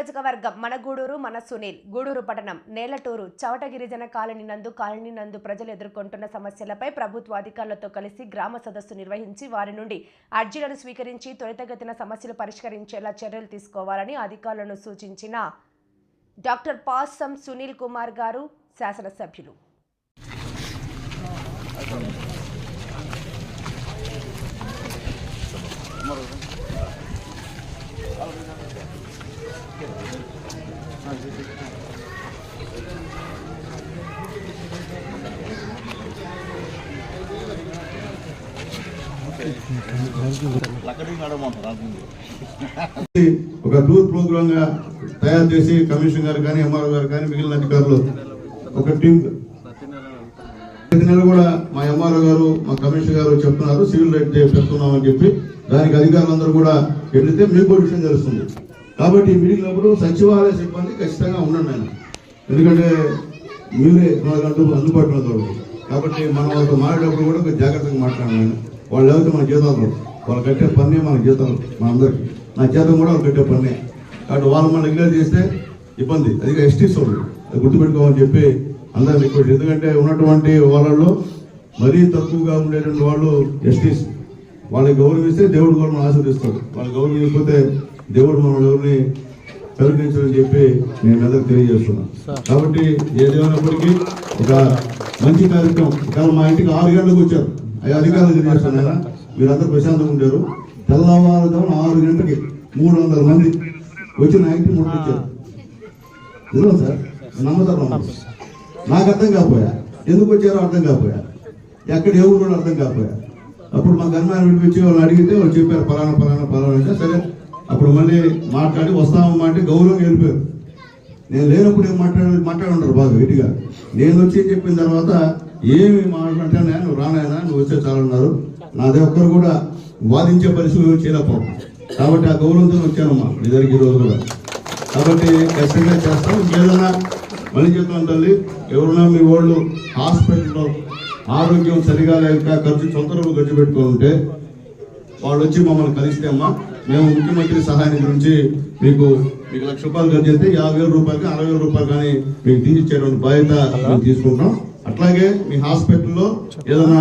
నియోజకవర్గం మన గూడూరు మన సునీల్. గూడూరు పట్టణం నేలటూరు చవట గిరిజన కాలనీ నందు కాలనీ నందు ప్రజలు ఎదుర్కొంటున్న సమస్యలపై ప్రభుత్వ అధికారులతో కలిసి గ్రామ సదస్సు నిర్వహించి వారి నుండి అర్జీలను స్వీకరించి త్వరితగతిన సమస్యలు పరిష్కరించేలా చర్యలు తీసుకోవాలని అధికారులను సూచించిన డాక్టర్ పాసం సునీల్ కుమార్ గారు శాసనసభ్యులు. సభ్యులు ఒక టూర్ ప్రోగ్రామ్గా తయారు చేసి కమిషన్ గారు కానీ ఎంఆర్ఓ గారు కానీ మిగిలిన అధికారులు ఒక టీం. ప్రతి నెల కూడా మా ఎంఆర్ఓ గారు మా కమిషనర్ గారు చెప్తున్నారు సివిల్ రైట్ డే పెడుతున్నాం చెప్పి దానికి అధికారులందరూ కూడా వెళితే మీకు విషయం తెలుస్తుంది. కాబట్టి ఈ మీటింగ్ అప్పుడు సచివాలయ సిబ్బంది ఖచ్చితంగా ఉండండి ఆయన. ఎందుకంటే మీరే నాలుగు గంటలు అందుబాటులో ఉండదు కాబట్టి మనం వాళ్ళతో మాట్లాడేటప్పుడు కూడా కొంచెం జాగ్రత్తగా మాట్లాడాను వాళ్ళు లేకపోతే మన జీతాలు వాళ్ళు కట్టే పన్నే మన జీతాలు మన నా జీతం కూడా వాళ్ళు కట్టే పన్నే. కాబట్టి వాళ్ళు మనం రెగ్యులర్ చేస్తే ఇబ్బంది. అది ఎస్టీస్ వాళ్ళు అది గుర్తుపెట్టుకోమని చెప్పి అందరిని రిక్వెస్ట్ ఎందుకంటే ఉన్నటువంటి వాళ్ళల్లో మరీ తక్కువగా ఉండేటువంటి వాళ్ళు ఎస్టీస్. వాళ్ళని గౌరవిస్తే దేవుడు కూడా మనం ఆశీర్దిస్తాడు వాళ్ళు గౌరవించకపోతే దేవుడు మనం ఎవరిని కరుణించని చెప్పి నేను అందరికి తెలియజేస్తున్నాను కాబట్టి ఏదేమైనప్పటికీ ఒక మంచి కార్యక్రమం ఇవాళ మా ఇంటికి ఆరు గంటలకు వచ్చారు. అయ్యా అధికారులు తెలియజేస్తున్నారా మీరందరూ ప్రశాంతంగా ఉండారు. తెల్లవారుజామున ఆరు గంటలకి మూడు వందల మంది వచ్చి నా ఇంటికి వచ్చారు నిజం సార్? నమ్మతారు నాకు అర్థం కాకపోయా? ఎందుకు వచ్చారో అర్థం కాకపోయా? ఎక్కడ ఏ ఊరు అర్థం కాకపోయా? అప్పుడు మా గన్మాన్ విడిపించి వాళ్ళు అడిగితే వాళ్ళు చెప్పారు పలానా పలానా పలానా అంటే సరే అప్పుడు మళ్ళీ మాట్లాడి వస్తామమ్మా అంటే గౌరవం వెళ్ళిపోయారు. నేను లేనప్పుడు ఏం మాట్లాడి మాట్లాడుంటారు బాగా గట్టిగా. నేను వచ్చి చెప్పిన తర్వాత ఏమి మాట్లాడినా నేను రానాయనా నువ్వు వచ్చే చాలన్నారు. నాదే ఒక్కరు కూడా వాదించే పరిస్థితి చేయలేకపోవడం. కాబట్టి ఆ గౌరవంతో వచ్చానమ్మా మీ దగ్గరికి కూడా. కాబట్టి ఖచ్చితంగా చేస్తాం. ఇంకేదన్నా మళ్ళీ చెప్తాను తల్లి ఎవరున్నా మీ వాళ్ళు హాస్పిటల్లో ఆరోగ్యం సరిగా లేక ఖర్చు సొంత రూపాయలు ఖర్చు పెట్టుకుంటే వాళ్ళు వచ్చి మమ్మల్ని కలిస్తే అమ్మా మేము ముఖ్యమంత్రి సహాయం గురించి మీకు మీకు లక్ష రూపాయలు ఖర్చు చేస్తే యాభై వేల రూపాయలకి అరవై వేల రూపాయలు కానీ మీకు తీసిచ్చేటువంటి బాధ్యత మేము తీసుకుంటున్నాం. అట్లాగే మీ హాస్పిటల్లో ఏదైనా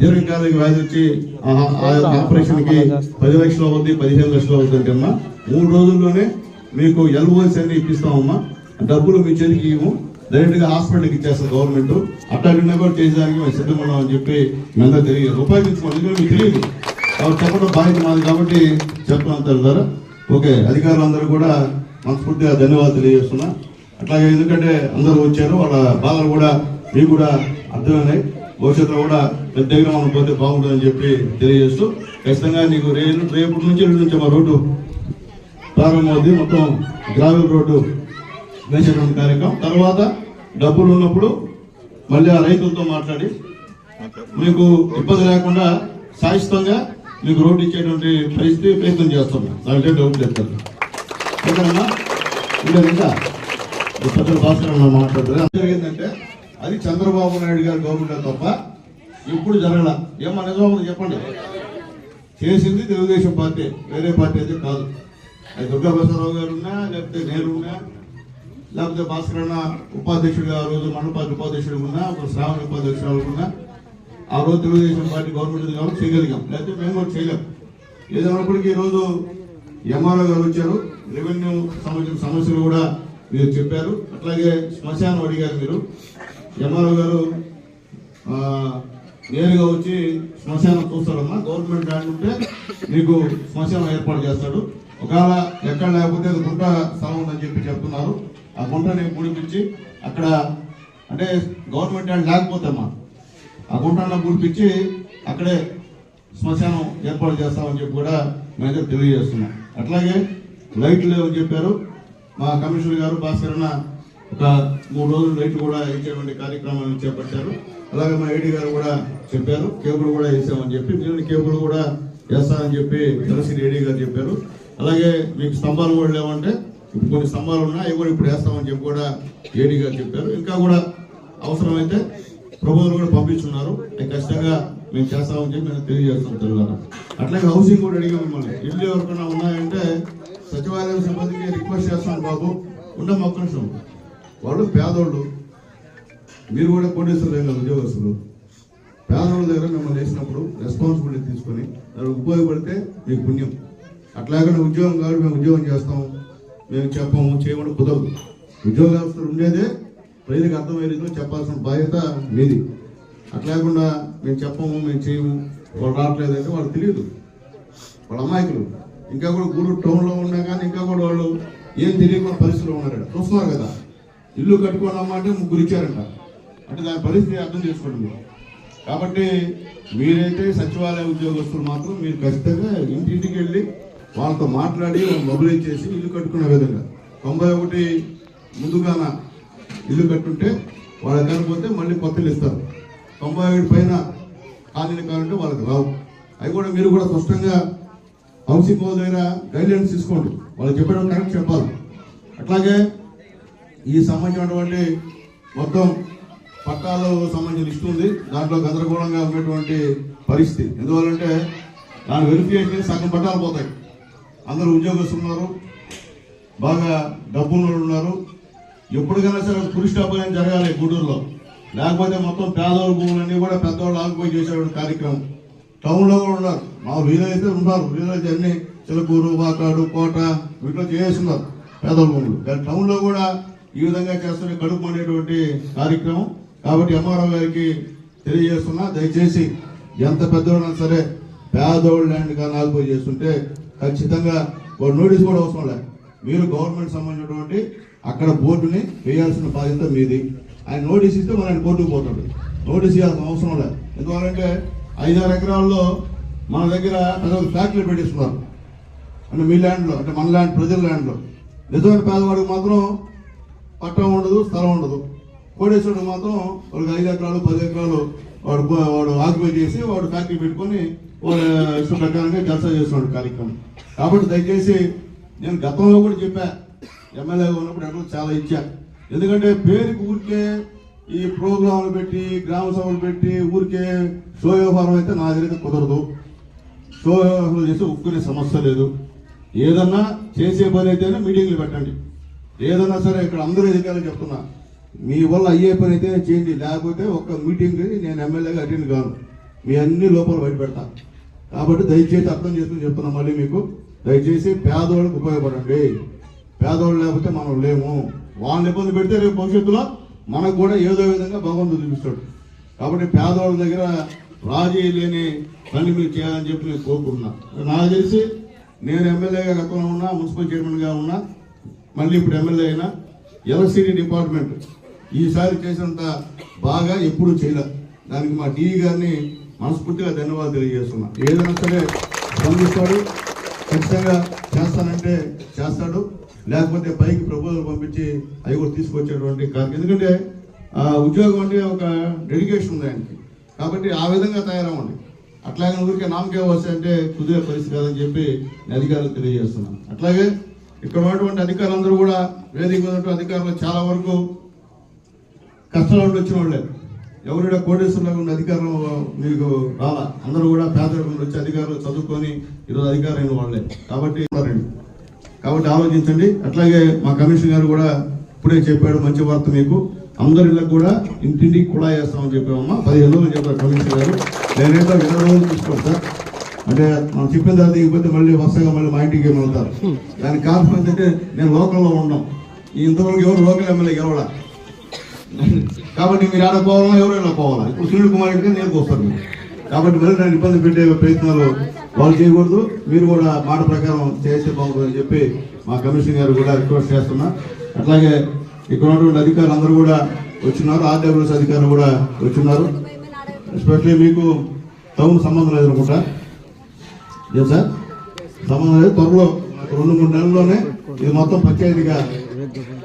దీర్ఘకాలిక వ్యాధి వచ్చి ఆపరేషన్కి పది లక్షలు అవుద్ది పదిహేను లక్షలు అవుతుంది అమ్మా మూడు రోజుల్లోనే మీకు ఎల్ఓఎస్ అన్ని ఇప్పిస్తామమ్మా. డబ్బులు మీ చేతికి ఇవ్వము డైరెక్ట్గా హాస్పిటల్కి ఇచ్చేస్తాం గవర్నమెంట్. అట్లా కూడా చేసేదానికి మేము సిద్ధంగా ఉన్నామని చెప్పి మేము తెలియదు ఉపయోగించుకోండి మీకు తెలియదు. కాబట్టి చెప్పడం బాధ్యత మాది కాబట్టి చెప్తున్నాను ద్వారా ఓకే అధికారులందరూ కూడా మనస్ఫూర్తిగా ధన్యవాదాలు తెలియజేస్తున్నా. అట్లాగే ఎందుకంటే అందరూ వచ్చారు వాళ్ళ బాధలు కూడా మీకు కూడా అర్థమైనాయి. భవిష్యత్తులో కూడా పెద్ద దగ్గర మనం పోతే బాగుంటుందని చెప్పి తెలియజేస్తూ ఖచ్చితంగా నీకు రేపు రేపటి నుంచి ఎల్లుండి నుంచి మా రోడ్డు ప్రారంభమవుద్ది. మొత్తం గ్రావెల్ రోడ్డు వేసేటువంటి కార్యక్రమం. తర్వాత డబ్బులు ఉన్నప్పుడు మళ్ళీ ఆ రైతులతో మాట్లాడి మీకు ఇబ్బంది లేకుండా శాశ్వతంగా మీకు రోడ్డు ఇచ్చేటువంటి పరిస్థితి ప్రయత్నం చేస్తున్నాం దాంట్లో డౌట్ లేదు కదా. ఇంకా ఇంకా. ఈ భాస్కర్ అన్న మాట్లాడుతుంది జరిగిందంటే అది చంద్రబాబు నాయుడు గారి గవర్నమెంట్ తప్ప ఇప్పుడు జరగల. ఏమన్నా నిజమో చెప్పండి. చేసింది తెలుగుదేశం పార్టీ. వేరే పార్టీ అయితే కాదు. అది దుర్గా ప్రసాదరావు గారు ఉన్నా లేకపోతే నేను ఉన్నా లేకపోతే భాస్కర్ అన్న ఉపాధ్యక్షుడిగా ఆ రోజు మండల పార్టీ ఉపాధ్యక్షుడు ఉన్నా ఒక శ్రావణ ఉపాధ్యక్షురాలు ఉన్నా ఆ రోజు తెలుగుదేశం పార్టీ గవర్నమెంట్ ఉంది కాబట్టి చేయగలిగాం. లేకపోతే మేము కూడా చేయలేం. ఏదైనప్పటికీ ఈరోజు ఎంఆర్ఓ గారు వచ్చారు. రెవెన్యూ సంబంధించిన సమస్యలు కూడా మీరు చెప్పారు. అట్లాగే శ్మశానం అడిగారు మీరు. ఎంఆర్ఓ గారు నేరుగా వచ్చి శ్మశానం చూస్తాడమ్మా గవర్నమెంట్ ల్యాండ్ ఉంటే మీకు శ్మశానం ఏర్పాటు చేస్తాడు. ఒకవేళ ఎక్కడ లేకపోతే అది గుంట స్థలం ఉందని చెప్పి చెప్తున్నారు. ఆ గుంటని పూడిపించి అక్కడ అంటే గవర్నమెంట్ ల్యాండ్ లేకపోతే అమ్మా ఆ గుంటను గురిపించి అక్కడే శ్మశానం ఏర్పాటు చేస్తామని చెప్పి కూడా మేము తెలియజేస్తున్నాం. అట్లాగే లైట్లు లేవని చెప్పారు. మా కమిషనర్ గారు భాస్కర్ ఒక మూడు రోజులు లైట్లు కూడా ఇచ్చేటువంటి కార్యక్రమాలను చేపట్టారు. అలాగే మా ఐడి గారు కూడా చెప్పారు. కేబుల్ కూడా వేసామని చెప్పి మిగిలిన కేబుల్ కూడా వేస్తామని చెప్పి తెలిసి ఏడీ గారు చెప్పారు. అలాగే మీకు స్తంభాలు కూడా లేవంటే ఇప్పుడు కొన్ని స్తంభాలు ఉన్నాయి అవి కూడా ఇప్పుడు వేస్తామని చెప్పి కూడా ఏడీ గారు చెప్పారు. ఇంకా కూడా అవసరమైతే ప్రభుత్వం కూడా పంపిస్తున్నారు. అది ఖచ్చితంగా మేము చేస్తామని చెప్పి మేము తెలియజేస్తాం తెలంగాణ. అట్లాగే హౌసింగ్ కూడా అడిగాం మిమ్మల్ని. ఇల్లు ఎవరికైనా ఉన్నాయంటే సచివాలయం సిబ్బందికి రిక్వెస్ట్ చేస్తాం బాబు. ఉన్న మొక్కలు వాళ్ళు పేదోళ్ళు. మీరు కూడా కోటేశ్వరులు కదా ఉద్యోగస్తులు. పేదవాళ్ళ దగ్గర మిమ్మల్ని వేసినప్పుడు రెస్పాన్సిబిలిటీ తీసుకొని దానికి ఉపయోగపడితే మీకు పుణ్యం. అట్లాగే ఉద్యోగం కాదు మేము ఉద్యోగం చేస్తాం. మేము చెప్పము చేయమని కుదరదు. ఉద్యోగస్తులు ఉండేదే ప్రజలకు అర్థమయ్యే రీతిలో చెప్పాల్సిన బాధ్యత మీది. అట్లాగకుండా మేము చెప్పము మేము చేయము వాళ్ళు రావట్లేదంటే వాళ్ళు తెలియదు. వాళ్ళ అమాయకులు. ఇంకా కూడా గూడూరు టౌన్లో ఉన్నా కానీ ఇంకా కూడా వాళ్ళు ఏం తెలియకుండా పరిస్థితిలో ఉన్నారట చూస్తున్నారు కదా. ఇల్లు కట్టుకోవడం అంటే ముగ్గురు ఇచ్చారంట. అంటే దాని పరిస్థితి అర్థం చేసుకోండి మీరు. కాబట్టి మీరైతే సచివాలయ ఉద్యోగస్తులు మాత్రం మీరు ఖచ్చితంగా ఇంటింటికి వెళ్ళి వాళ్ళతో మాట్లాడి వాళ్ళు మొబిలైజ్ చేసి ఇల్లు కట్టుకునే విధంగా. తొంభై ఒకటి ముందుగాన ఇల్లు కట్టుంటే వాళ్ళకి కాకపోతే మళ్ళీ కొత్తలు ఇస్తారు. తొంభై ఏడు పైన ఖాళీలు కావాలంటే వాళ్ళకి రావు. అవి కూడా మీరు కూడా స్పష్టంగా హౌసింగ్ బోర్డు దగ్గర గైడ్లైన్స్ తీసుకోండి. వాళ్ళు చెప్పడం కరెక్ట్ చెప్పాలి. అట్లాగే ఈ సంబంధించినటువంటి మొత్తం పట్టాలు సంబంధించిన లిస్ట్ ఉంది. దాంట్లో గందరగోళంగా ఉన్నటువంటి పరిస్థితి. ఎందువల్లంటే దాని వెరిఫికేషన్ సగం పట్టాలు పోతాయి. అందరూ ఉద్యోగస్తులు ఉన్నారు. బాగా డబ్బులు ఉన్నారు. ఎప్పటికైనా సరే పులి స్టాప్ జరగాలి గూడూరులో. లేకపోతే మొత్తం పేదవాళ్ళ భూములన్నీ కూడా పెద్దవాళ్ళు ఆగిపోయి చేసేవాడు కార్యక్రమం. టౌన్లో కూడా ఉన్నారు. మా వీలైతే ఉన్నారు. వీలైతే అన్ని చిలకూరు వాకాడు కోట వీటిలో చేస్తున్నారు పేదవాళ్ళ భూములు. కానీ టౌన్లో కూడా ఈ విధంగా చేస్తున్న కడుపు అనేటువంటి కార్యక్రమం. కాబట్టి ఎంఆర్ఓ గారికి తెలియజేస్తున్నా దయచేసి ఎంత పెద్దవాళ్ళైనా సరే పేదోళ్ళు ల్యాండ్ కానీ ఆగిపోయి చేస్తుంటే ఖచ్చితంగా వాడు నోటీస్ కూడా అవసరం లేదు. మీరు గవర్నమెంట్ సంబంధించినటువంటి అక్కడ బోర్డుని వేయాల్సిన బాధ్యత మీది. ఆయన నోటీస్ ఇస్తే మన ఆయన కోర్టుకు పోతాడు. నోటీస్ ఇవ్వాల్సిన అవసరం లేదు. ఎందుకంటే ఐదారు ఎకరాల్లో మన దగ్గర పెద్ద ఫ్యాక్టరీ పెట్టిస్తున్నారు. అంటే మీ ల్యాండ్లో అంటే మన ల్యాండ్ ప్రజల ల్యాండ్లో నిజమైన పేదవాడికి మాత్రం పట్టం ఉండదు స్థలం ఉండదు. కోటేశ్వరుడు మాత్రం వాళ్ళకి ఐదు ఎకరాలు పది ఎకరాలు వాడు వాడు ఆక్యుపై చేసి వాడు ఫ్యాక్టరీ పెట్టుకొని వాడు ఇష్టం ప్రకారంగా జలసా చేస్తున్నాడు కార్యక్రమం. కాబట్టి దయచేసి నేను గతంలో కూడా చెప్పా ఎమ్మెల్యేగా ఉన్నప్పుడు ఎక్కడ చాలా ఇచ్చా. ఎందుకంటే పేరుకి ఊరికే ఈ ప్రోగ్రాంలు పెట్టి గ్రామ సభలు పెట్టి ఊరికే షో వ్యవహారం అయితే నా దగ్గర అయితే కుదరదు. షో వ్యవహారం చేస్తే ఒప్పుకునే సమస్య లేదు. ఏదన్నా చేసే పని అయితేనే మీటింగ్లు పెట్టండి. ఏదన్నా సరే ఇక్కడ అందరూ అధికారులు చెప్తున్నా మీ వల్ల అయ్యే పని అయితే చేయండి. లేకపోతే ఒక్క మీటింగ్ నేను ఎమ్మెల్యేగా అటెండ్ కాను. మీ అన్ని లోపాలు బయట పెడతా. కాబట్టి దయచేసి అర్థం చేసుకుని చెప్తున్నా మళ్ళీ మీకు. దయచేసి పేదోళ్ళకి ఉపయోగపడండి. పేదవాళ్ళు లేకపోతే మనం లేము. వాళ్ళని ఇబ్బంది పెడితే రేపు భవిష్యత్తులో మనకు కూడా ఏదో విధంగా భగవంతుడు చూపిస్తాడు. కాబట్టి పేదవాళ్ళ దగ్గర రాజీ లేని పని మీరు చేయాలని చెప్పి నేను కోరుకుంటున్నా. నాకు తెలిసి నేను ఎమ్మెల్యేగా గతంలో ఉన్నా మున్సిపల్ చైర్మన్గా ఉన్నా మళ్ళీ ఇప్పుడు ఎమ్మెల్యే అయినా ఎలక్ట్రిసిటీ డిపార్ట్మెంట్ ఈసారి చేసినంత బాగా ఎప్పుడూ చేయలే. దానికి మా డీ గారిని మనస్ఫూర్తిగా ధన్యవాదాలు తెలియజేస్తున్నా. ఏదైనా సరే స్పందిస్తాడు. ఖచ్చితంగా చేస్తానంటే చేస్తాడు. లేకపోతే పైకి ప్రపోజల్ పంపించి అవి కూడా తీసుకొచ్చేటువంటి కాదు. ఎందుకంటే ఆ ఉద్యోగం అంటే ఒక డెడికేషన్ ఉంది ఆయనకి. కాబట్టి ఆ విధంగా తయారవ్వండి. అట్లాగే ఊరికే నామకే వస్తే అంటే కుదిరే పరిస్థితి కాదని చెప్పి నేను అధికారులకు తెలియజేస్తున్నాను. అట్లాగే ఇక్కడ ఉన్నటువంటి అధికారులందరూ కూడా వేదిక ఉన్నటువంటి అధికారులు చాలా వరకు కష్టాలు వచ్చిన వాళ్ళే. ఎవరు కోటేశ్వరరావు ఉన్న అధికారం మీకు రాలా? అందరూ కూడా పేదరికం వచ్చి అధికారులు చదువుకొని ఈరోజు అధికారమైన వాళ్ళే. కాబట్టి కాబట్టి ఆలోచించండి. అట్లాగే మా కమిషన్ గారు కూడా ఇప్పుడే చెప్పాడు మంచి వార్త మీకు. అందరి కూడా ఇంటింటికి కూడా వేస్తామని చెప్పామమ్మా. పదిహేను రోజులు చెప్పారు కమిషన్ గారు. నేనైతే ఇరవై రోజులు తీసుకోండి సార్. అంటే మనం చెప్పిన తర్వాత ఇకపోతే మళ్ళీ వరుసగా మళ్ళీ మా ఇంటికి వెళ్తారు. దానికి కారణం ఏంటంటే నేను లోకల్లో ఉన్నాం. ఇంతవరకు ఎవరు లోకల్ ఎమ్మెల్యే గెలవడా కాబట్టి మీరు ఆడపోవాలా ఎవరైనా పోవాలా? ఇప్పుడు సునీల్ కుమార్ రెడ్డి గారు వస్తారు మీరు. కాబట్టి మరి నన్ను ఇబ్బంది పెట్టే ప్రయత్నాలు వాళ్ళు చేయకూడదు. మీరు కూడా మాట ప్రకారం చేస్తే బాగుంటుందని చెప్పి మా కమిషన్ గారు కూడా రిక్వెస్ట్ చేస్తున్నా. అట్లాగే ఇక్కడ ఉన్నటువంటి అధికారులు అందరూ కూడా వచ్చినారు. ఆర్డబ్ల్యూఎస్ అధికారులు కూడా వచ్చిన్నారు ఎస్పెషలీ మీకు టౌన్ సంబంధం లేదు అనుకుంటా. ఏం సార్? సంబంధం లేదు. త్వరలో రెండు మూడు నెలల్లోనే ఇది మొత్తం పంచాయతీగా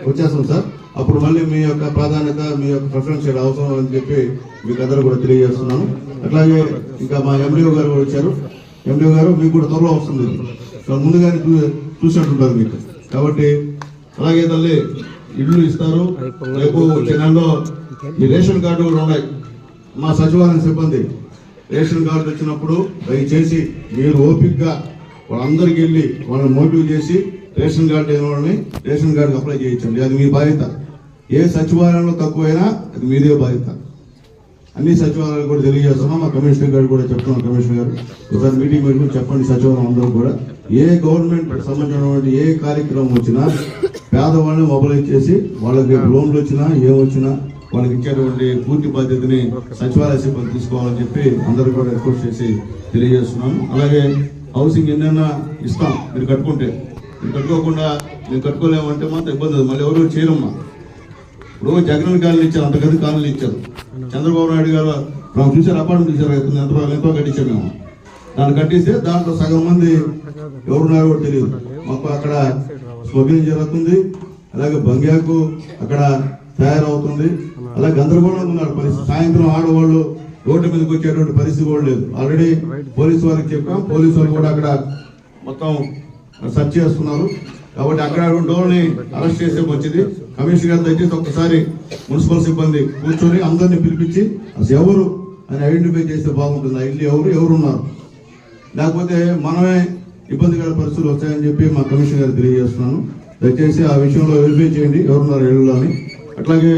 వచ్చేస్తాం సార్. అప్పుడు మళ్ళీ మీ యొక్క ప్రాధాన్యత మీ యొక్క ప్రిఫరెన్షియల్ అవసరం అని చెప్పి మీకు అందరూ కూడా తెలియజేస్తున్నాను. అట్లాగే ఇంకా మా ఎండిఓ గారు కూడా వచ్చారు. ఎండిఓ గారు మీకు కూడా త్వరలో వస్తుంది. ముందుగానే చూ- చూసినట్టుంటారు మీకు. కాబట్టి అలాగే తల్లి ఇల్లు ఇస్తారు. రేపు వచ్చే నెలలో ఈ రేషన్ కార్డు కూడా ఉన్నాయి. మా సచివాలయం సిబ్బంది రేషన్ కార్డు వచ్చినప్పుడు దయచేసి మీరు ఓపికగా వాళ్ళందరికీ వెళ్ళి వాళ్ళని మోటివ్ చేసి రేషన్ కార్డు లేని వాళ్ళని రేషన్ కార్డుకి అప్లై చేయించండి. అది మీ బాధ్యత. ఏ సచివాలయంలో తక్కువైనా అది మీదే బాధ్యత. అన్ని సచివాలయాలు కూడా తెలియజేస్తున్నాం. మా కమిషనర్ గారు కూడా చెప్తున్నాం కమిషనర్ గారు. ఒకసారి మీటింగ్ పెట్టుకుని చెప్పండి సచివాలయం అందరూ కూడా. ఏ గవర్నమెంట్ సంబంధించినటువంటి ఏ కార్యక్రమం వచ్చినా పేదవాళ్ళని మొబైల్ చేసి వాళ్ళకి లోన్లు వచ్చినా ఏమొచ్చినా వాళ్ళకి ఇచ్చేటువంటి పూర్తి బాధ్యతని సచివాలయ సిబ్బంది తీసుకోవాలని చెప్పి అందరూ కూడా రిక్వెస్ట్ చేసి తెలియజేస్తున్నాం. అలాగే హౌసింగ్ ఎన్నైనా ఇస్తాం. మీరు కట్టుకుంటే. మీరు కట్టుకోకుండా మేము కట్టుకోలేమంటే మాత్రం ఇబ్బంది అవుతుంది. మళ్ళీ ఎవరు చేయరమ్మా. ఇప్పుడు జగన్ కాలనీ ఇచ్చారు అంత కాలనీ ఇచ్చారు. చంద్రబాబు నాయుడు గారు మనం చూసారు అపార్ట్మెంట్ చూసారు ఎంత ఎంతో ఎంతో కట్టించాం మేము. దాన్ని కట్టిస్తే దాంట్లో సగం మంది ఎవరున్నారో కూడా తెలియదు. మాకు అక్కడ స్మగ్లింగ్ జరుగుతుంది. అలాగే బంగ్యాకు అక్కడ తయారవుతుంది. అలాగే గందరగోళంగా ఉన్నారు. పరిస్థితి సాయంత్రం ఆడవాళ్ళు రోడ్డు మీదకి వచ్చేటువంటి పరిస్థితి కూడా లేదు. ఆల్రెడీ పోలీసు వారికి చెప్పాం. పోలీసు వాళ్ళు కూడా అక్కడ మొత్తం సెర్చ్ చేస్తున్నారు. కాబట్టి అక్కడ రెండు రోజులని అరెస్ట్ చేసే వచ్చింది కమిషనర్ గారు దయచేసి ఒక్కసారి మున్సిపల్ సిబ్బంది కూర్చొని అందరినీ పిలిపించి అసలు ఎవరు అని ఐడెంటిఫై చేస్తే బాగుంటుంది. ఆ ఇల్లు ఎవరు ఎవరు ఉన్నారు లేకపోతే మనమే ఇబ్బందికర పరిస్థితులు వస్తాయని చెప్పి మా కమిషనర్ గారు తెలియజేస్తున్నాను. దయచేసి ఆ విషయంలో వెరిఫై చేయండి. ఎవరున్నారు ఇళ్ళు అని. అట్లాగే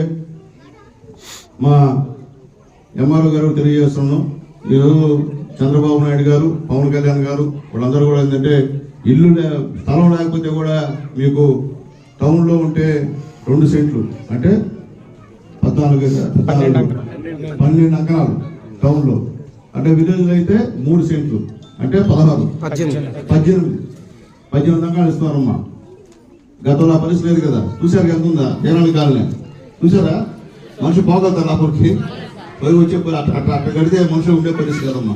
మా ఎంఆర్ఓ గారు తెలియజేస్తున్నాం. ఈరోజు చంద్రబాబు నాయుడు గారు పవన్ కళ్యాణ్ గారు వాళ్ళందరూ కూడా ఏంటంటే ఇల్లు స్థలం లేకపోతే కూడా మీకు టౌన్లో ఉంటే రెండు సెంట్లు. అంటే పద్నాలుగు పన్నెండు అంకణాలు టౌన్లో. అంటే విలేజ్లో అయితే మూడు సెంట్లు. అంటే పదహారు. పద్దెనిమిది. పద్దెనిమిది. అంకణాలు ఇస్తున్నారమ్మా. గతంలో ఆ పరిస్థితి లేదు కదా. చూశారు ఎంత ఉందా జనాలు కాలనీ. చూసారా మనిషి పోగలుగుతారు లోపలికి పోయి వచ్చి అట్లా అట్ట అట్ట కడితే మనుషులు ఉండే పరిస్థితి కదమ్మా.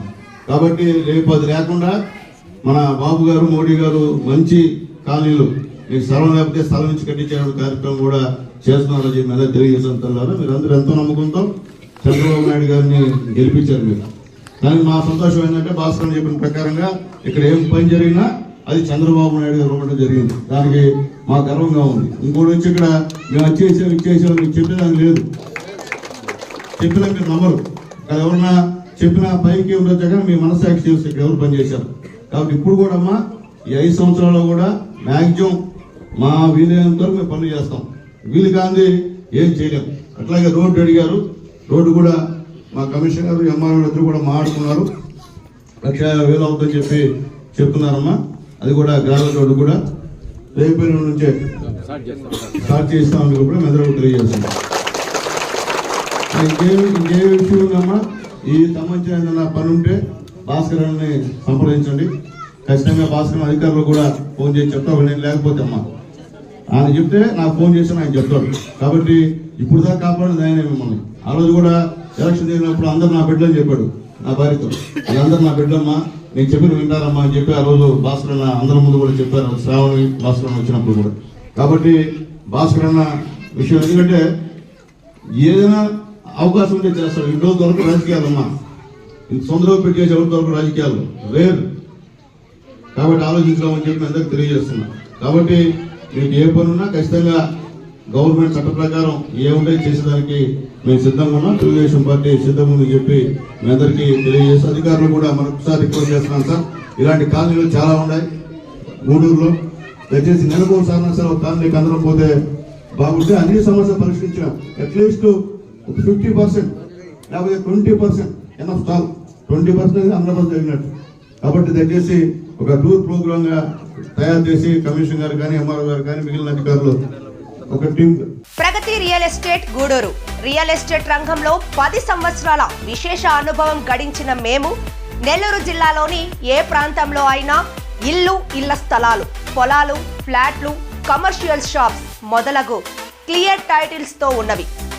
కాబట్టి రేపు అది లేకుండా మన బాబు గారు మోడీ గారు మంచి కాలనీలు మీకు స్థలం లేకపోతే స్థలం నుంచి కట్టించే కార్యక్రమం కూడా చేస్తున్నారని చెప్పి మీద తెలియజేసిన మీరు అందరూ ఎంతో నమ్మకంతో చంద్రబాబు నాయుడు గారిని గెలిపించారు మీరు. కానీ మా సంతోషం ఏంటంటే భాస్కర్ చెప్పిన ప్రకారంగా ఇక్కడ ఏం పని జరిగినా అది చంద్రబాబు నాయుడు గారు ఇవ్వడం జరిగింది. దానికి మా గర్వంగా ఉంది. ఇంకోటి వచ్చి ఇక్కడ మేము వచ్చేసాం ఇచ్చేసాం మీకు చెప్పేదానికి లేదు. చెప్పినా మీరు నమ్మరు. ఇక్కడ ఎవరన్నా చెప్పిన పైకి ఉండొచ్చు మీ మనసాక్షి చేస్తే ఇక్కడ ఎవరు పనిచేశారు. కాబట్టి ఇప్పుడు కూడా అమ్మా ఈ ఐదు సంవత్సరాల్లో కూడా మ్యాక్సిమం మా వీలైనంత వరకు మేము పనులు చేస్తాం. వీలు కాంది ఏం చేయలేం. అట్లాగే రోడ్డు అడిగారు. రోడ్డు కూడా మా కమిషనర్ గారు ఎంఆర్ఓ ఇద్దరు కూడా మాట్లాడుకున్నారు. లక్ష యాభై వేలు అవుతుందని చెప్పి చెప్తున్నారమ్మా. అది కూడా గ్రామ రోడ్డు కూడా రేపు నుంచే స్టార్ట్ చేస్తామని కూడా మెదడు తెలియజేస్తున్నాం. ఇంకేం ఇంకే విషయం ఉందమ్మా. ఈ సంబంధించిన ఏదైనా పని ఉంటే భాస్కర్ అని సంప్రదించండి. ఖచ్చితంగా భాస్కర్ అధికారులు కూడా ఫోన్ చేసి చెప్తారు నేను లేకపోతే అమ్మా. ఆయన చెప్తే నాకు ఫోన్ చేసి ఆయన చెప్తాడు కాబట్టి ఇప్పుడు దాకా కాపాడు ఆయన మిమ్మల్ని. ఆ రోజు కూడా ఎలక్షన్ జరిగినప్పుడు అందరు నా బిడ్డలని చెప్పాడు నా భార్యతో. అందరు నా బిడ్డమ్మా నేను చెప్పిన వింటారమ్మా అని చెప్పి ఆ రోజు భాస్కర్ అన్న అందరి ముందు కూడా చెప్పారు శ్రావణి భాస్కర్ అన్న వచ్చినప్పుడు కూడా. కాబట్టి భాస్కర్ అన్న విషయం ఎందుకంటే ఏదైనా అవకాశం ఉంటే చేస్తాడు ఇంట్లో రాజకీయాలు అమ్మా. ఇంత సొంతలో పెట్టేసి ఎవరు దొరక రాజకీయాలు? రేరు. కాబట్టి ఆలోచించమని చెప్పి అందరికి తెలియజేస్తున్నా. కాబట్టి మీకు ఏ పని ఉన్నా ఖచ్చితంగా గవర్నమెంట్ చట్ట ప్రకారం ఏముంటే చేసేదానికి మేము సిద్ధంగా ఉన్నాం. తెలుగుదేశం పార్టీ సిద్ధం ఉందని చెప్పి మీ అందరికీ తెలియజేసి అధికారులు కూడా మరొకసారి రిక్వెస్ట్ చేస్తున్నాం సార్. ఇలాంటి కాలనీలు చాలా ఉన్నాయి. గూడూరులో. దయచేసి నెలకు ఒకసారి సార్ ఒక కాలనీకి అందరం పోతే బాగుంటే అన్ని సమస్యలు పరిష్కరించాం అట్లీస్ట్ ఫిఫ్టీ పర్సెంట్ లేకపోతే ట్వంటీ పర్సెంట్ ఎన్ఎఫ్ స్టాల్ ట్వంటీ పర్సెంట్ హండ్రెడ్ జరిగినట్టు. కాబట్టి దయచేసి ఒక టూర్ ప్రోగ్రామ్గా తయారు చేసి కమిషన్ గారు కానీ ఎంఆర్ఓ గారు కానీ మిగిలిన అధికారులు ఒక team Pragati real estate Gudur. Real estate రంగంలో పది సంవత్సరాల విశేష అనుభవం గడించిన మేము నెల్లూరు జిల్లాలోని ఏ ప్రాంతంలో అయినా ఇల్లు ఇళ్ళ స్థలాలు పొలాలు ఫ్లాట్లు కమర్షియల్ షాప్స్ మొదలగు క్లియర్ టైటిల్స్తో ఉన్నవి.